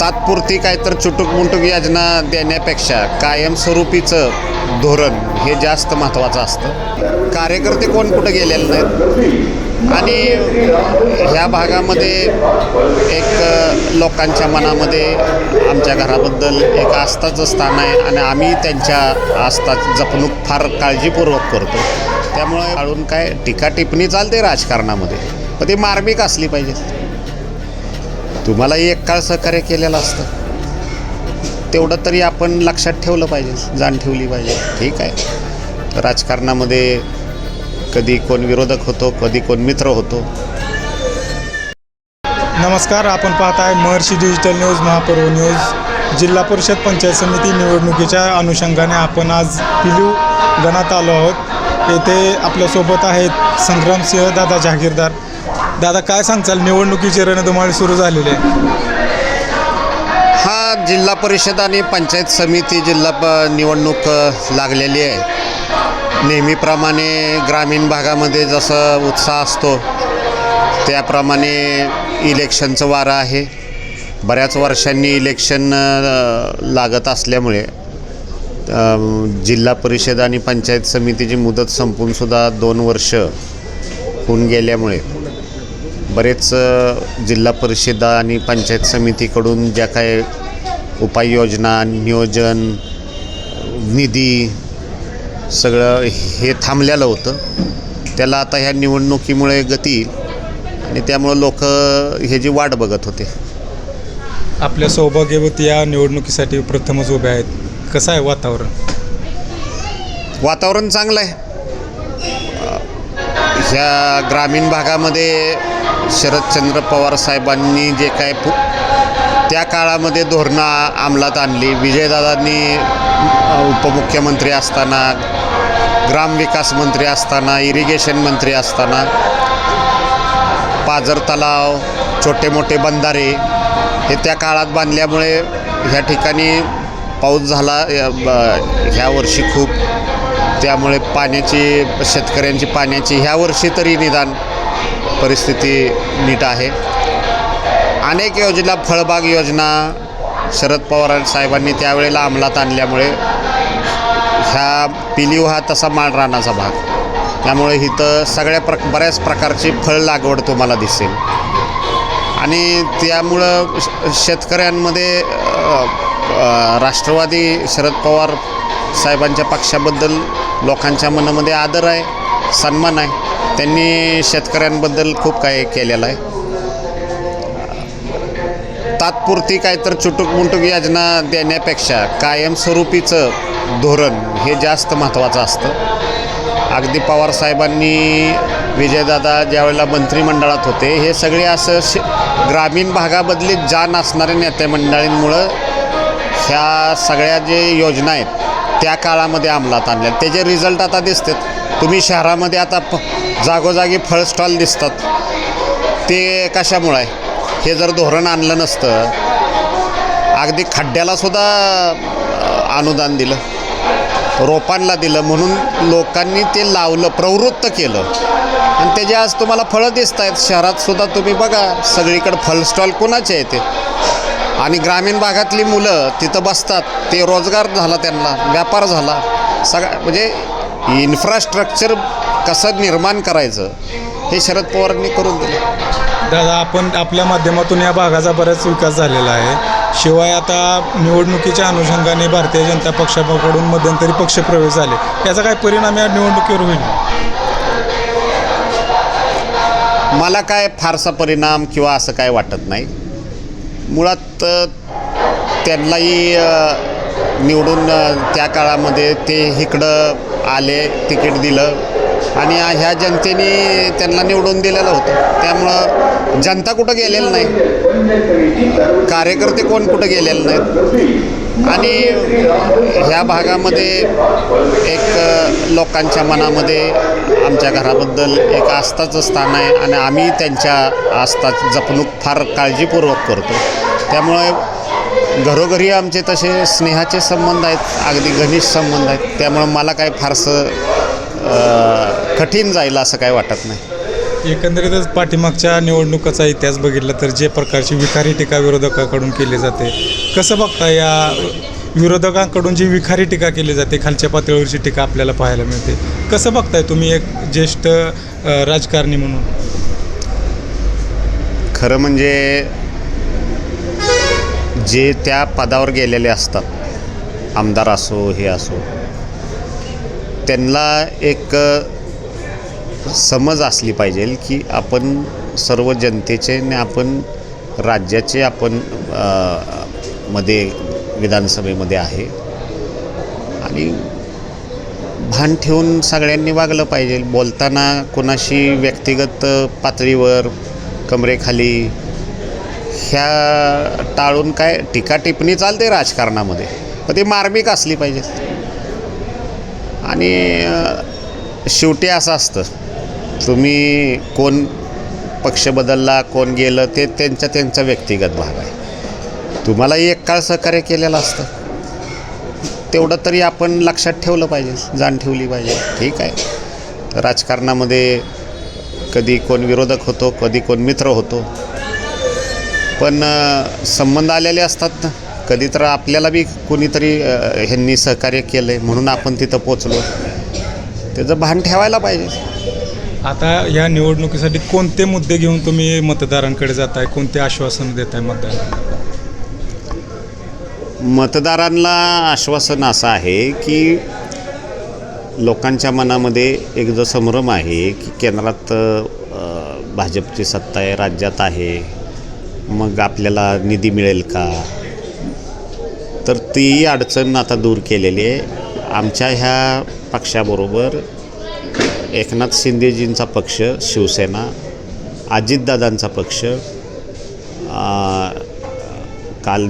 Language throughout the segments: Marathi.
तात्पुरती काय तर चुटूक मुटूक योजना देण्यापेक्षा कायमस्वरूपीचं धोरण हे जास्त महत्त्वाचं असतं. कार्यकर्ते कोण कुठं गेलेले नाहीत? आणि ह्या भागामध्ये एक लोकांच्या मनामध्ये आमच्या घराबद्दल एक आस्थाचं स्थान आहे आणि आम्ही त्यांच्या आस्था जपणूक फार काळजीपूर्वक करतो. त्यामुळे अळून काय टीका टिप्पणी चालते राजकारणामध्ये. पण ती मार्मिक असली पाहिजे. तुम्हालाही एक काळ सहकार्य केलेलं असतं. तेवढं तरी आपण लक्षात ठेवलं पाहिजे जाण ठेवली पाहिजे. ठीक आहे. राजकारणामध्ये कधी कोण विरोधक होतो कधी कोण मित्र होतो. नमस्कार आपण पाहत आहे Maharshi digital news Mahaparva news जिल्हा परिषद पंचायत समिती निवडणुकीच्या अनुषंगाने आपण आज पिलू गणात आलो आहोत. येथे आपल्यासोबत आहेत संग्रामसिंह दादा जहागीरदार दादा काय सांगचाल निवडणुकीची रणधुमाळी सुरू झालेली आहे. हा जिल्हा परिषद आणि पंचायत समिती जिल्हा प निवडणूक लागलेली आहे. नेहमीप्रमाणे ग्रामीण भागामध्ये जसं उत्साह असतो त्याप्रमाणे इलेक्शनचं वारं आहे. बऱ्याच वर्षांनी इलेक्शन लागत असल्यामुळे जिल्हा परिषद आणि पंचायत समितीची मुदत संपूनसुद्धा दोन वर्ष होऊन गेल्यामुळे बरेच जिल्हा परिषद आणि पंचायत समितीकडून ज्या काय उपाययोजना नियोजन निधी सगळं हे थांबलेलं होतं. त्याला आता ह्या निवडणुकीमुळे गती येईल आणि त्यामुळं लोक हे जी वाट बघत होते. आपल्या सौभाग्यवती या निवडणुकीसाठी प्रथमच उभे आहेत. कसं आहे वातावरण? वातावरण चांगलं आहे. ह्या ग्रामीण भागामध्ये शरदचंद्र पवार साहेबांनी जे काय पु त्या काळामध्ये धोरणं अंमलात आणली. विजयदादांनी उपमुख्यमंत्री असताना ग्रामविकास मंत्री असताना इरिगेशन मंत्री असताना पाझर तलाव छोटे मोठे बंधारे हे त्या काळात बांधल्यामुळे ह्या ठिकाणी पाऊस झाला. या- ब- ह्या वर्षी खूप त्यामुळे पाण्याची शेतकऱ्यांची पाण्याची ह्या वर्षी तरी निदान परिस्थिती नीट आहे. अनेक योजना फळबाग योजना शरद पवार साहेबांनी त्यावेळेला अंमलात आणल्यामुळे ह्या पिलीव हा तसा माळरानाचा भाग. त्यामुळे इथं सगळ्या प्र बऱ्याच प्रकारची फळ लागवड तुम्हाला दिसेल. आणि त्यामुळं शेतकऱ्यांमध्ये राष्ट्रवादी शरद पवार साहेबांच्या पक्षाबद्दल लोकांच्या मनामध्ये आदर आहे सन्मान आहे. त्यांनी शेतकऱ्यांबद्दल खूप काही केलेलं आहे. तात्पुरती काय तर चुटुकमुटूक योजना देण्यापेक्षा कायमस्वरूपीचं धोरण हे जास्त महत्त्वाचं असतं. अगदी पवार साहेबांनी विजयदादा ज्यावेळेला मंत्रिमंडळात होते हे सगळे असं श ग्रामीण भागाबदली जाण असणाऱ्या नेतेमंडळींमुळं ह्या सगळ्या जे योजना आहेत त्या काळामध्ये अंमलात आणल्या त्याचे रिझल्ट आता दिसतात. तुम्ही शहरामध्ये आता फ जागोजागी फळ स्टॉल दिसतात. ते कशामुळं आहे? हे जर धोरण आणलं नसतं अगदी खड्ड्याला सुद्धा अनुदान दिलं रोपांना दिलं म्हणून लोकांनी ते लावलं प्रवृत्त केलं. आणि त्याचे आज तुम्हाला फळं दिसत आहेत शहरात सुद्धा तुम्ही बघा सगळीकडे फळ स्टॉल कोणाचे आहे ते? आणि ग्रामीण भागातली मुलं तिथं बसतात. ते रोजगार झाला त्यांना व्यापार झाला. सगळा म्हणजे इन्फ्रास्ट्रक्चर कसं निर्माण करायचं हे शरद पवारांनी करून दिलं. दादा आपण आपल्या माध्यमातून या भागाचा बराच विकास झालेला आहे. शिवाय आता निवडणुकीच्या अनुषंगाने भारतीय जनता पक्षाकडून मध्यंतरी पक्षप्रवेश झाले. याचा काय परिणाम या निवडणुकीवर होईल? मला काय फारसा परिणाम किंवा असं काय वाटत नाही. मुळात त्यांनाही निवडून त्या काळामध्ये ते इकडं आले तिकीट दिलं आणि ह्या जनतेने त्यांना निवडून दिलेलं होतं. त्यामुळं जनता कुठं गेलेलं नाही. कार्यकर्ते कोण कुठं गेलेले नाहीत. आणि ह्या भागामध्ये एक लोकांच्या मनामध्ये आमच्या घराबद्दल एक आस्थाचं स्थान आहे आणि आम्ही त्यांच्या आस्था जपणूक फार काळजीपूर्वक करतो. त्यामुळे घरोघरी आमचे तसे स्नेहाचे संबंध आहेत अगदी घनिष्ठ संबंध आहेत. त्यामुळं मला काय फारसं कठीण जाईल असं काय वाटत नाही. एकंदरीतच पाठीमागच्या निवडणुकाचा इतिहास बघितला तर जे प्रकारची विखारी टीका विरोधकाकडून केली जाते कसं बघता या विरोधकांकडून जी विखारी टीका केली जाते खालच्या पातळीवरची टीका आपल्याला पाहायला मिळते कसं बघताय तुम्ही एक ज्येष्ठ राजकारणी म्हणून? खरं म्हणजे जे त्या पदावर गेलेले असतात आमदार असो हे असो त्यांना एक समज असली पाहिजे की आपण सर्व जनतेचे आणि आपण राज्याचे आपण मध्ये विधानसभेमध्ये आहे. आणि भान ठेवून सगळ्यांनी वागलं पाहिजे. बोलताना कोणाशी व्यक्तिगत पातळीवर कमरेखाली ह्या टाळून काय टीका टिप्पणी चालते राजकारणामध्ये. पण ती मार्मिक असली पाहिजे. आणि शेवटी असं असतं. तुम्ही कोण पक्ष बदलला कोण गेलं ते त्यांचा त्यांचा व्यक्तिगत भाग आहे. तुम्हाला एक काळ सहकार्य केलेलं असतं. तेवढं तरी आपण लक्षात ठेवलं पाहिजे जाण ठेवली पाहिजे. ठीक आहे. राजकारणामध्ये कधी कोण विरोधक होतो कधी कोण मित्र होतो. पण संबंध आलेले असतात. ना कधी तर आपल्याला बी कोणीतरी ह्यांनी सहकार्य केलं आहे म्हणून आपण तिथं पोचलो त्याचं भान ठेवायला पाहिजे. आता या निवडणुकीसाठी कोणते मुद्दे घेऊन तुम्ही मतदारांकडे जाताय? कोणते आश्वासन देत आहे मतदारांना मतदारांना आश्वासन असं आहे की लोकांच्या मनामध्ये एक जो संभ्रम आहे की केंद्रात भाजपची सत्ता आहे राज्यात आहे. मग आपल्याला निधी मिळेल का? तर ती अडचण आता दूर केलेली आहे. आमच्या ह्या पक्षाबरोबर एकनाथ शिंदेजींचा पक्ष शिवसेना अजितदादांचा पक्ष काल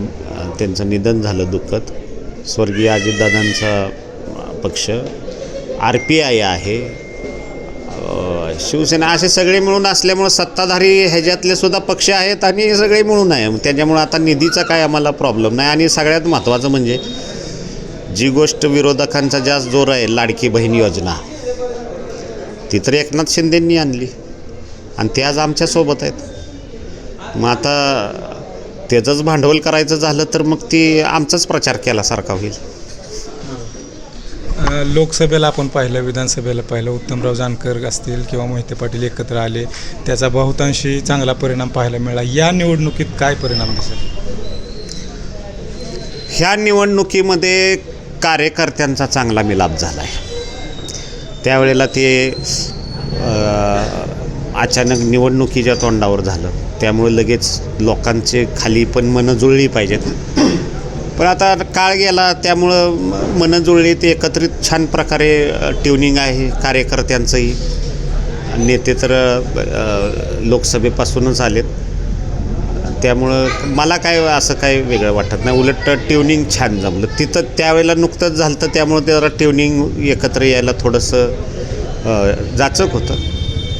त्यांचं निधन झालं दुःखद. स्वर्गीय अजितदादांचा पक्ष आर पी आय आहे. शिवसेना असे सगळे मिळून असल्यामुळं सत्ताधारी ह्याच्यातले सुद्धा पक्ष आहेत आणि हे सगळे मिळून आहे. त्याच्यामुळं आता निधीचा काय आम्हाला प्रॉब्लेम नाही. आणि सगळ्यात महत्त्वाचं म्हणजे जी गोष्ट विरोधकांचा जास्त जोर आहे लाडकी बहीण योजना. ती तर एकनाथ शिंदेंनी आणली. आणि ते आज आमच्यासोबत आहेत. मग आता त्याचंच भांडवल करायचं झालं तर मग ती आमचाच प्रचार केल्यासारखा होईल. लोकसभेला आपण पाहिलं विधानसभेला पाहिलं उत्तमराव जानकर असतील किंवा मोहिते पाटील एकत्र आले त्याचा बहुतांशी चांगला परिणाम पाहायला मिळाला. या निवडणुकीत काय परिणाम दिसेल ह्या निवडणुकीमध्ये कार्यकर्त्यांचा चांगला मिलाप झाला आहे त्यावेळेला ते अचानक निवडणुकीच्या तोंडावर झालं. त्यामुळे लगेच लोकांचे खाली पण मनं जुळली पाहिजेत. पण आता काळ गेला त्यामुळं म- मनं जुळली. ते एकत्रित छान प्रकारे ट्युनिंग आहे कार्यकर्त्यांचंही. नेते तर लोकसभेपासूनच आलेत. त्यामुळं मला काय असं काही वेगळं वाटत नाही. उलट ट्युनिंग छान जमलं. तिथं त्यावेळेला नुकतंच झालं तर त्यामुळं ते जरा ट्युनिंग एकत्र यायला थोडंसं जाचक होतं.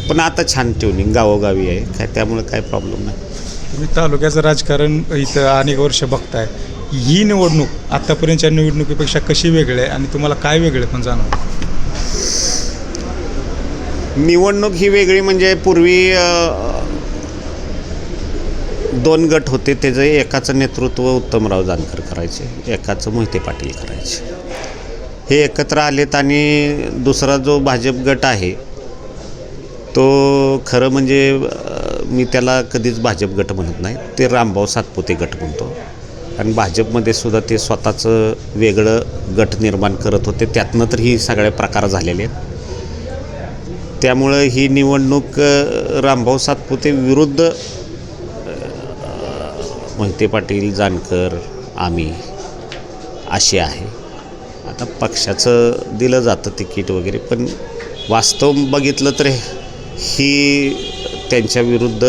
पण आता छान ट्युनिंग गावोगावी आहे. काय त्यामुळं काय प्रॉब्लेम नाही. तुम्ही तालुक्याचं राजकारण इथं अनेक वर्ष बघताय. ही निवडणूक आत्तापर्यंतच्या निवडणुकीपेक्षा कशी वेगळी आहे आणि तुम्हाला काय वेगळे पण जाणवतं निवडणूक ही वेगळी म्हणजे पूर्वी दोन गट होते त्याचं एकाचं नेतृत्व उत्तमराव जानकर करायचे एकाचं मोहिते पाटील करायचे. हे एकत्र आलेत आणि दुसरा जो भाजप गट आहे तो खरं म्हणजे मी त्याला कधीच भाजप गट म्हणत नाही ते रामभाऊ सातपुते गट म्हणतो. कारण भाजपमध्ये सुद्धा ते स्वतःचं वेगळं गट निर्माण करत होते. त्यातनं तर ही सगळे प्रकार झालेले आहेत. त्यामुळं ही निवडणूक रामभाऊ सातपुते विरुद्ध मोहिते पाटील जानकर आम्ही अशी आहे. आता पक्षाचं दिलं जातं तिकीट वगैरे पण वास्तव बघितलं तर ही त्यांच्या विरुद्ध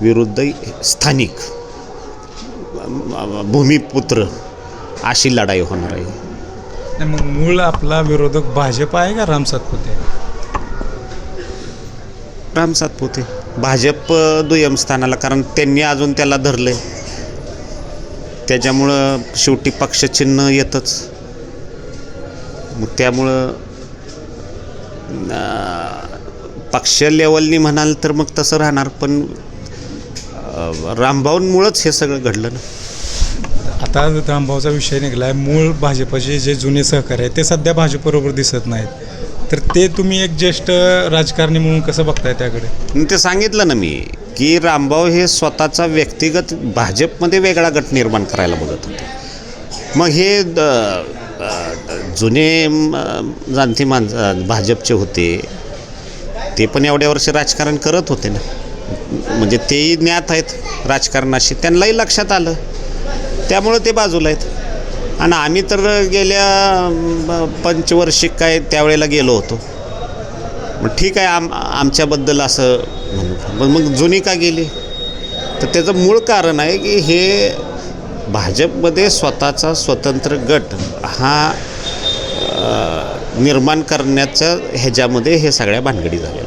विरुद्ध स्थानिक भूमिपुत्र अशी लढाई होणार आहे. नाही मग मूळ आपला विरोधक भाजप आहे का राम सातपुते? राम सातपुते. भाजप दुय्यम स्थानाला कारण त्यांनी अजून त्याला धरले त्याच्यामुळं शेवटी पक्षचिन्ह येतच. मग त्यामुळं पक्ष लेवलनी म्हणाल तर मग तसं राहणार पण रामभाऊंमुळंच हे सगळं घडलं ना. आता रामभाऊचा विषय निघाला आहे मूळ भाजपचे जे जुने सहकारी आहेत ते सध्या भाजपबरोबर दिसत नाहीत. तर ते तुम्ही एक ज्येष्ठ राजकारणी म्हणून कसं बघताय त्याकडे? ते सांगितलं ना मी की रामभाऊ हे स्वतःचा व्यक्तिगत भाजपमध्ये वेगळा गट निर्माण करायला बघत होते. मग हे द- जुने म, जाणते माणसं भाजपचे होते ते पण एवढ्या वर्ष राजकारण करत होते ना. म्हणजे तेही ज्ञात आहेत राजकारणाशी. त्यांनाही लक्षात आलं. त्यामुळं ते बाजूला आहेत. आणि आम्ही तर गेल्या पंचवर्षिक काय त्यावेळेला गेलो होतो. मग ठीक आहे आम आमच्याबद्दल असं म्हणू मग जुनी का गेली? तर त्याचं मूळ कारण आहे की हे भाजपमध्ये स्वतःचा स्वतंत्र गट हा निर्माण करण्याच्या ह्याच्यामध्ये हे सगळ्या भानगडी झाल्या.